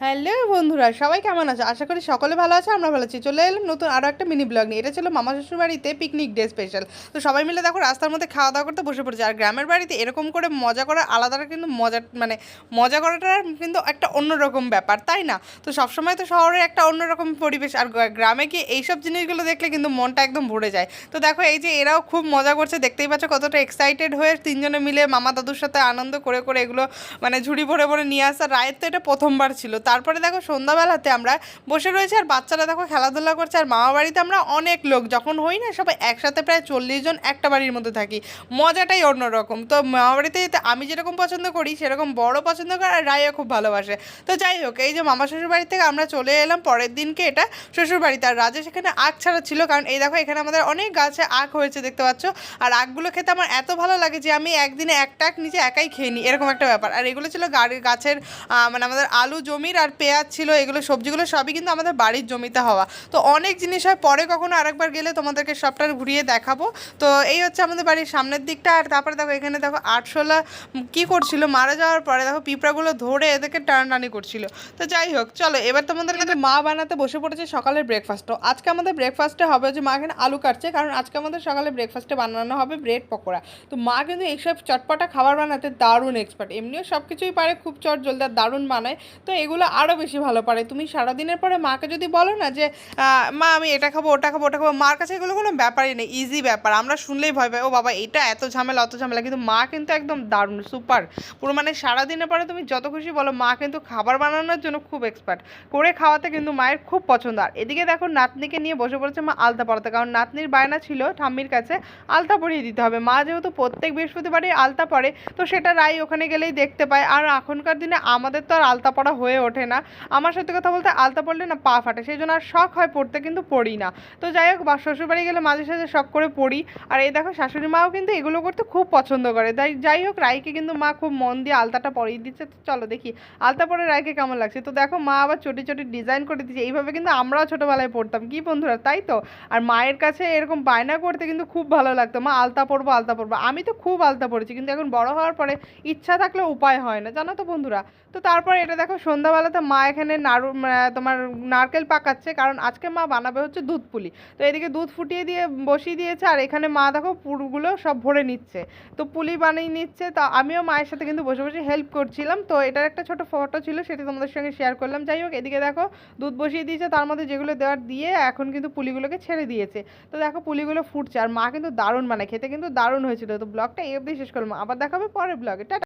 Hello বন্ধুরা, সবাই কেমন আছে? আশা করি সকলে ভালো আছে, আমরা ভালো আছি। চলে এলাম নতুন আরও একটা মিনি ব্লগ নিয়ে। এটা ছিল মামা শ্বশুর বাড়িতে পিকনিক ডে স্পেশাল তো সবাই মিলে দেখো, রাস্তার মধ্যে খাওয়া দাওয়া করতে বসে পড়েছে। আর গ্রামের বাড়িতে এরকম করে মজা করা আলাদা কিন্তু মজা মানে মজা করাটার কিন্তু একটা অন্যরকম ব্যাপার, তাই না? তো সবসময় তো শহরে একটা অন্যরকম পরিবেশ। আর গ্রা- গ্রামে কি এইসব জিনিসগুলো দেখলে কিন্তু মনটা একদম ভরে যায়। তো দেখো, এই যে এরাও খুব মজা করছে। দেখতেই পাচ্ছ কতটা এক্সাইটেড হয়ে তিনজনে মিলে মামা দাদুর সাথে আনন্দ করে করে এগুলো মানে ঝুড়ি ভরে ভরে নিয়ে আসা। রায়ের তো এটা প্রথমবার ছিল তারপরে দেখো সন্ধ্যাবেলাতে আমরা বসে রয়েছি আর বাচ্চারা দেখো খেলাধুলা করছে আর মামা বাড়িতে আমরা অনেক লোক। যখন হই না, সবাই একসাথে প্রায় চল্লিশ জন একটা বাড়ির মধ্যে থাকি। মজাটাই অন্যরকম। তো মামা বাড়িতে আমি যেরকম পছন্দ করি, সেরকম বড় পছন্দ করে আর রায়ও খুব ভালোবাসে। তো যাই হোক, এই যে মামা শ্বশুর বাড়ি থেকে আমরা চলে এলাম পরের দিনকে এটা শ্বশুর বাড়িতে আর রাজেশ এখানে আখ ছাড়া ছিল, কারণ এই দেখো এখানে আমাদের অনেক গাছে আখ হয়েছে, দেখতে পাচ্ছ? আর আখগুলো খেতে আমার এত ভালো লাগে যে আমি একদিনে একটা আখ নিচে একাই খেয়ে নিই, এরকম একটা ব্যাপার। আর এগুলো ছিল গাড়ির গাছের মানে আমাদের আলু জমির আর পেঁয়াজ ছিল, এগুলো সবজিগুলো সবই কিন্তু আমাদের বাড়ির জমিতে হওয়া। তো অনেক জিনিস হয়, পরে কখনো আরেকবার গেলে তোমাদেরকে সবটা ঘুরিয়ে দেখাবো। তো এই হচ্ছে আমাদের বাড়ির সামনের দিকটা, আর তারপরে দেখো এখানে দেখো আটশোলা কি করছিল, মারা যাওয়ার পরে দেখো পিঁপড়াগুলো ধরে এদেরকে টানাটানি করছিল। তো যাই হোক, চলো এবার তোমাদের কিন্তু মা বানাতে বসে পড়েছে সকালের ব্রেকফাস্ট তো। আজকে আমাদের ব্রেকফাস্টে হবে যে মা এখানে আলু কাটছে, কারণ আজকে আমাদের সকালে ব্রেকফাস্টে বানানো হবে ব্রেড পকোড়া। তো মা কিন্তু এইসব চটপটা খাবার বানাতে দারুণ এক্সপার্ট এমনিও সব কিছুই পারে, খুব চট জলদার দারুণ বানায়। তো এগুলো আরও বেশি ভালো পারে। তুমি সারাদিনের পরে মাকে যদি বলো না যে মা, আমি এটা খাব, ওটা খাব ওটা খাব, মার কাছে এগুলো কোনো ব্যাপারই নেই ইজি ব্যাপার। আমরা শুনলেই ভয় পাই, ও বাবা, এটা এত ঝামেলা, অত ঝামেলা। কিন্তু মা কিন্তু একদম দারুণ, সুপার। পুরো মানে সারাদিনের পরে তুমি যত খুশি বলো, মা কিন্তু খাবার বানানোর জন্য খুব এক্সপার্ট করে খাওয়াতে কিন্তু মায়ের খুব পছন্দ। আর এদিকে দেখো, নাতনিকে নিয়ে বসে পড়েছে মা আলতা পড়াতে কারণ নাতনির বায়না ছিল ঠাম্মির কাছে, আলতা পরিয়ে দিতে হবে। মা যেহেতু প্রত্যেক বৃহস্পতিবারই আলতা পরে, তো সেটা রাই ওখানে গেলেই দেখতে পায়। আর এখনকার দিনে আমাদের তো আর আলতা পড়া হয়ে ওঠে না। আমার সত্যি কথা বলতে আলতা পড়লে না পা ফাটে, সেই জন্য আর শখ হয় পড়তে, কিন্তু পড়ি না। তো যাই হোক, বা শ্বশুরবাড়ি গেলে মাঝে সাঝে শখ করে পড়ি। আর এই দেখো, শাশুড়ি মাও কিন্তু এগুলো করতে খুব পছন্দ করে। তাই যাই হোক, রাইকে কিন্তু মা খুব মন দিয়ে আলতাটা পরিয়ে দিচ্ছে। তো চলো দেখি, আলতা পরে রাইকে কেমন লাগছে? তো দেখো, মা আবার ছোটি ছোটি ডিজাইন করে দিচ্ছে। এইভাবে কিন্তু আমরাও ছোটোবেলায় পড়তাম। কি বন্ধুরা, তাই তো? আর মায়ের কাছে এরকম বায়না করতে কিন্তু খুব ভালো লাগতো। মা, আলতা পরবো আলতা পরবো। আমি তো খুব আলতা পড়েছি কিন্তু এখন বড় হওয়ার পরে ইচ্ছা থাকলে উপায় হয় না। জানো তো বন্ধুরা? তো তারপর এটা দেখো সন্ধ্যাবেলাতে মা এখানে নাড়ু তোমার নারকেল পাকাচ্ছে, কারণ আজকে মা বানাবে হচ্ছে দুধ পুলি। তো এদিকে দুধ ফুটিয়ে দিয়ে, বসিয়ে দিয়েছে, আর এখানে মা দেখো পুরগুলো সব ভরে নিচ্ছে। তো পুলি বানিয়ে নিচ্ছে, তো আমিও মায়ের সাথে কিন্তু বসে বসে হেল্প করছিলাম। তো এটার একটা ছোট ফটো ছিল, সেটা তোমাদের সঙ্গে শেয়ার করলাম। যাই হোক, এদিকে দেখো দুধ বসিয়ে দিয়েছে, তার মধ্যে যেগুলো দেওয়ার দিয়ে এখন কিন্তু পুলিগুলোকে ছেড়ে দিয়েছে। তো দেখো পুলিগুলো ফুটছে, আর মা কিন্তু দারুণ মানে খেতে কিন্তু দারুণ হয়েছিল। তো ব্লগটা এই অবধি শেষ করলাম, আবার দেখাবে পরের ব্লগে টাটা।